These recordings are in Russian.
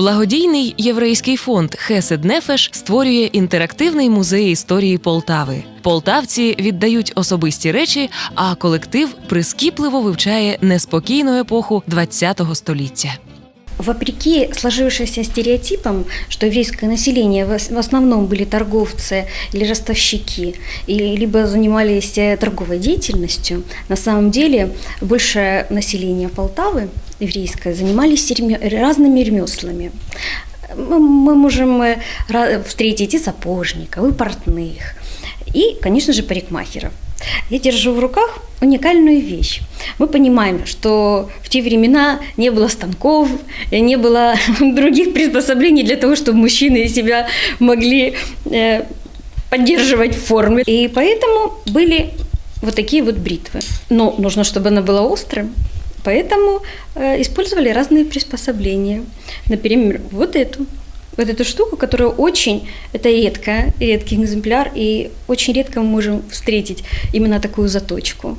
Благодійний єврейський фонд Хесед Нефеш створює інтерактивний музей історії Полтави. Полтавці віддають особисті речі, а колектив прискіпливо вивчає неспокійну епоху ХХ століття. Вопреки сложившимся стереотипам, что еврейское население в ос- в основном были торговцы или ростовщики, и либо занимались э, торговой деятельностью, на самом деле большее население Полтавы еврейское занимались разными ремеслами. Мы можем э, встретить и сапожников, и портных, и, конечно же, парикмахеров. Я держу в руках уникальную вещь. Мы понимаем, что в те времена не было станков, не было других приспособлений для того, чтобы мужчины себя могли э, поддерживать в форме. И поэтому были вот такие вот бритвы. Но нужно, чтобы она была острым. Поэтому э, использовали разные приспособления. Например, вот эту. Вот эту штуку, которая очень, это редкая, редкий экземпляр, и очень редко мы можем встретить именно такую заточку.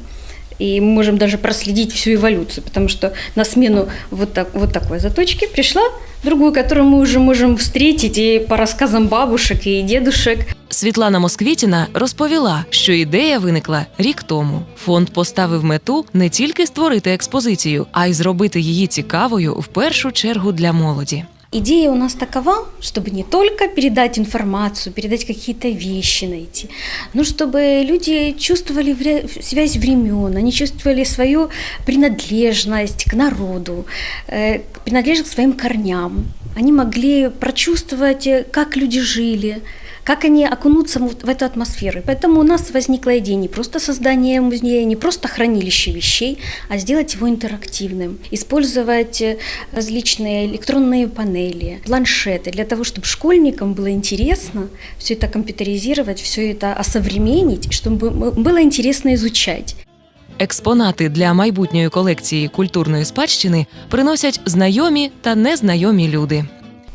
И мы можем даже проследить всю эволюцию, потому что на смену вот, так, вот такой заточки пришла другую, которую мы уже можем встретить и по рассказам бабушек и дедушек. Світлана Москвітіна розповіла, що ідея виникла рік тому. Фонд поставив мету не тільки створити експозицію, а й зробити її цікавою в першу чергу для молоді. Идея у нас такова, чтобы не только передать информацию, передать какие-то вещи найти, но чтобы люди чувствовали связь времен, они чувствовали свою принадлежность к народу, э, принадлежность к своим корням. Они могли прочувствовать, э, как люди жили, как они окунутся в в эту атмосферу. И Поэтому у нас возникла идея не просто создания музея, не просто хранилище вещей, а сделать его интерактивным. Использовать э, различные электронные панели, планшеты для того, чтобы школьникам было интересно все это компьютеризировать, все это осовременить, чтобы м- было интересно изучать. Експонати для майбутньої колекції культурної спадщини приносять знайомі та незнайомі люди.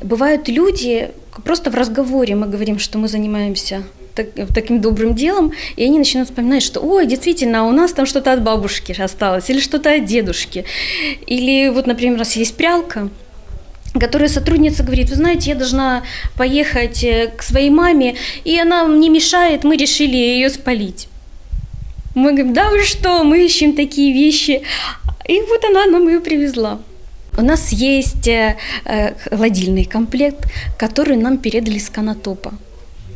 Бывают люди, просто в разговоре мы говорим, что мы занимаемся так- таким добрым делом, и они начинают вспоминать, что, ой, действительно, у нас там что-то от бабушки осталось, или что-то от дедушки. Или вот, например, у нас есть прялка, которая сотрудница говорит, вы знаете, я должна поехать э, к своей маме, и она мне мешает, мы решили ее спалить. Мы говорим, да вы что, мы ищем такие вещи. И вот она нам ее привезла. У нас есть э, э, холодильный комплект, который нам передали с Канатопа.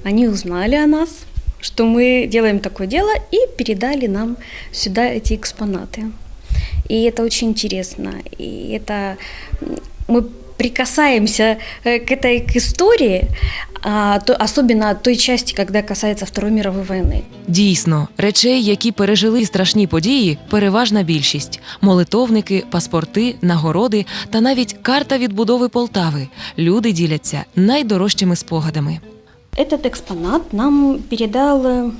Они узнали о нас, что мы делаем такое дело, и передали нам сюда эти экспонаты. И это очень интересно. И это мы прикасаемся э, к этой к истории, то- особенно той части, когда касается Второй мировой войны. Дійсно, речей, які пережили страшні події, переважна більшість: молитовники, паспорти, нагороди та навіть карта відбудови Полтави. Люди діляться найдорожчими спогадами. Этот экспонат нам передал э,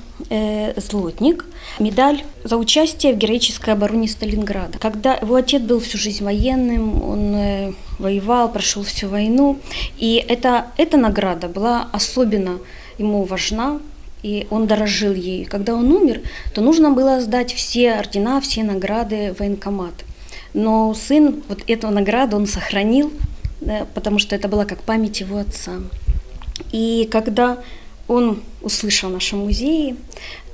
Злотник, медаль за участие в героической обороне Сталинграда. Когда его отец был всю жизнь военным, он э, воевал, прошел всю войну, и это, эта награда была особенно ему важна, и он дорожил ею. Когда он умер, то нужно было сдать все ордена, все награды в военкомат. Но сын вот эту награду он сохранил, да, потому что это была как память его отца. И когда он услышал в нашем музее,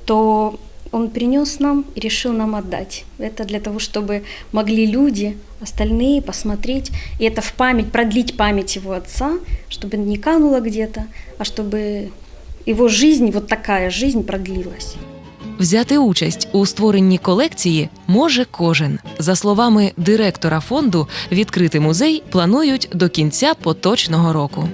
то он принес нам и решил нам отдать. Это для того, чтобы могли люди, остальные посмотреть, и это в память, продлить память его отца, чтобы не кануло где-то, а чтобы его жизнь, вот такая жизнь продлилась. Взяти участь у створенні колекції може кожен. За словами директора фонду, відкрити музей планують до кінця поточного року.